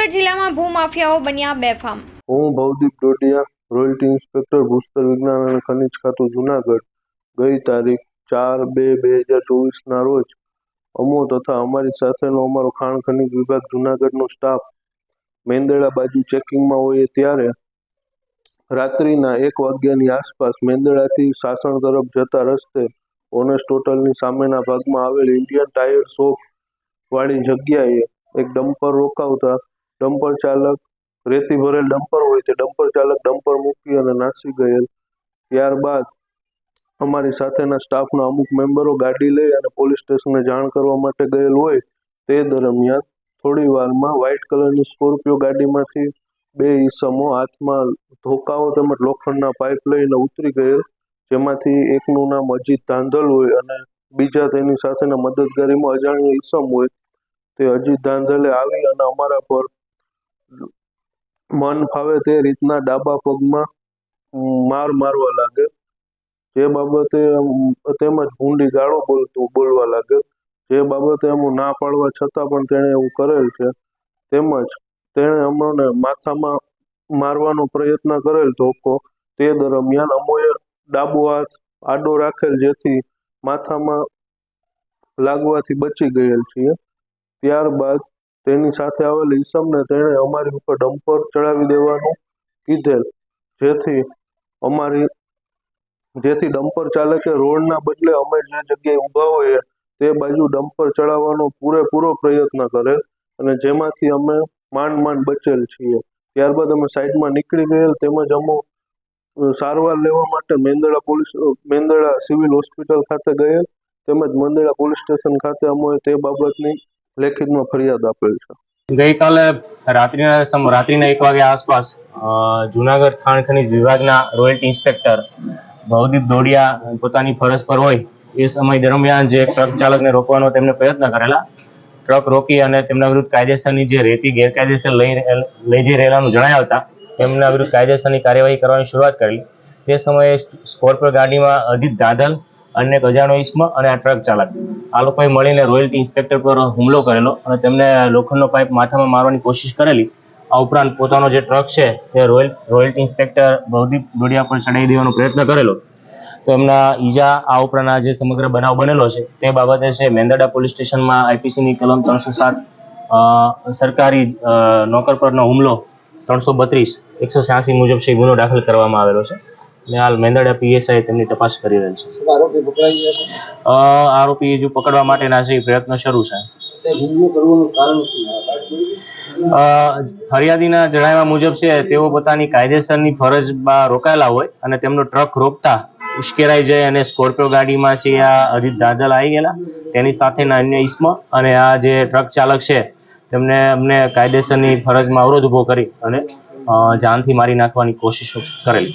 જૂનાગઢ જિલ્લામાં ભૂમાફિયાઓ બન્યા બેફામ. હું ભવદીપ ડોડિયા, રોયલ્ટી ઇન્સ્પેક્ટર, ભૂસ્તર વિજ્ઞાન અને ખનિજ ખાતું, જુનાગઢ. ગઈ તારીખ ચાર બે બે હજાર ચોવીસના રોજ અમો તથા અમારી સાથેનો અમારો ખાણ ખનિજ વિભાગ જુનાગઢનો સ્ટાફ મેંદરડા બાજુ ચેકિંગમાં હોઈએ ત્યારે રાત્રિના એક વાગ્યાની આસપાસ મેંદરડાથી સાસણ તરફ જતા રસ્તે ઓનેસ્ટ હોટલની સામેના ભાગમાં આવેલ ઇન્ડિયન ટાયર શોપ વાળી જગ્યાએ એક ડમ્પર રોકાવતા ડમ્પર ચાલક, રેતી ભરેલ ડમ્પર હોય તે ડમ્પર ચાલક ડમ્પર મૂકી અને નાસી ગયેલ. ત્યારબાદ અમારી સાથેના સ્ટાફના અમુક મેમ્બરો ગાડી લઈ અને પોલીસ સ્ટેશને જાણ કરવા માટે ગયેલ હોય તે દરમિયાન થોડી વારમાં વ્હાઇટ કલરની સ્કોર્પિયો ગાડીમાંથી બે ઈસમો હાથમાં ધોકાઓ તેમજ લોખંડના પાઇપ લઈને ઉતરી ગયેલ, જેમાંથી એકનું નામ અજીત ધાંધલ હોય અને બીજા તેની સાથેના મદદગારીમાં અજાણ્યો ઈસમ હોય તે અજીત ધાંધલે આવી અને અમારા પર મન ફાવે તે રીતના ડાબા પગમાં માર મારવા લાગે. જે બાબતે તેમજ ભૂંડી ગાળો બોલતું બોલવા લાગે. જે બાબતે હું ના પાડવા છતાં પણ તેણે એવું કરેલ છે. તેમજ તેણે અમને માથામાં મારવાનો પ્રયત્ન કરેલ ધોકો. તે દરમિયાન અમોએ ડાબો હાથ આડો રાખેલ જેથી માથામાં લાગવાથી બચી ગયેલ છીએ. ત્યારબાદ તેની સાથે આવેલ ઈસમને તેણે અમારી ઉપર ડમ્પર ચડાવી દેવાનું કીધેલ. જેથી અમારી, જેથી ડમ્પર ચાલકે રોડના બદલે અમે જે જગ્યાએ ઊભા હોઈએ તે બાજુ ડમ્પર ચડાવવાનો પૂરેપૂરો પ્રયત્ન કરેલ અને જેમાંથી અમે માંડ માંડ બચેલ છીએ. ત્યારબાદ અમે સાઈડમાં નીકળી ગયેલ તેમજ અમો સારવાર લેવા માટે Mendarda police Mendarda civil hospital ખાતે ગયેલ તેમજ મંદળા પોલીસ સ્ટેશન ખાતે અમે તે બાબતની લેખિતમાં ફરિયાદ આપેલ છે. ગઈકાલે રાત્રિના રાત્રિના એક વાગ્યા આસપાસ જુનાગઢ ખાણ ખનીજ વિભાગના રોયલ્ટી ઇન્સ્પેક્ટર ભવદીપ દોડિયા પોતાની ફરજ પર હોય એ સમય દરમિયાન જે ટ્રક ચાલકને રોકવાનો તેમને પ્રયત્ન કરેલા. ટ્રક રોકી અને તેમના વિરુદ્ધ કાયદેસરની જે રેતી ગેરકાયદેસર લઈ લઈ જઈ રહેલાનું જણાવતા તેમના વિરુદ્ધ કાયદેસરની કાર્યવાહી કરવાની શરૂઆત કરેલી. તે સમયે સ્કોર્પિયો ગાડીમાં અજીત દાદલ અને એક અજાણો ઈસમ અને આ ટ્રક ચાલક આ લોકોએ મળીને રોયલ્ટી ઇન્સ્પેક્ટર પર હુમલો કરેલો અને તેમને લોખંડનો પાઇપ માથામાં મારવાની કોશિશ કરેલી. આ ઉપરાંત પોતાનો જે ટ્રક છે તે royal, royalty inspector Bhavdeep Dodiya પર ચડાવી દેવાનો પ્રયત્ન કરેલો. તો એમના ઈજા આ ઉપરાંત આ જે સમગ્ર બનાવ બનેલો છે તે બાબતે છે મેંદરડા પોલીસ સ્ટેશનમાં આઈપીસીની કલમ ત્રણસો સાત સરકારી નોકર પરનો હુમલો ત્રણસો બત્રીસ, એકસો છ્યાસી મુજબ છે ગુનો દાખલ કરવામાં આવેલો છે. અને હાલ મેંદડા પીએસઆઈ તેમની તપાસ કરી રહેલ છે. આરોપી પકડાઈ ગયા છે? અ, આરોપી હજુ પકડવા માટેના છે એ પ્રયત્ન શરૂ છે. સાહેબ હુમલો કરવાનું કારણ શું અ, ફરિયાદીના જણાવ્યા મુજબ છે તેઓ પોતાની કાયદેસરની ફરજમાં રોકાયેલા હોય અને તેમનો ટ્રક રોકતા ઉશ્કેરાઈ જાય અને સ્કોર્પિયો ગાડીમાં છે આ અજીત દાદલ આવી ગયેલા. તેની સાથેના અન્ય ઈસમ અને આ જે ટ્રક ચાલક છે તેમને અમને કાયદેસરની ફરજમાં અવરોધ ઊભો કરી અને અ, જાનથી મારી નાખવાની કોશિશો કરેલી.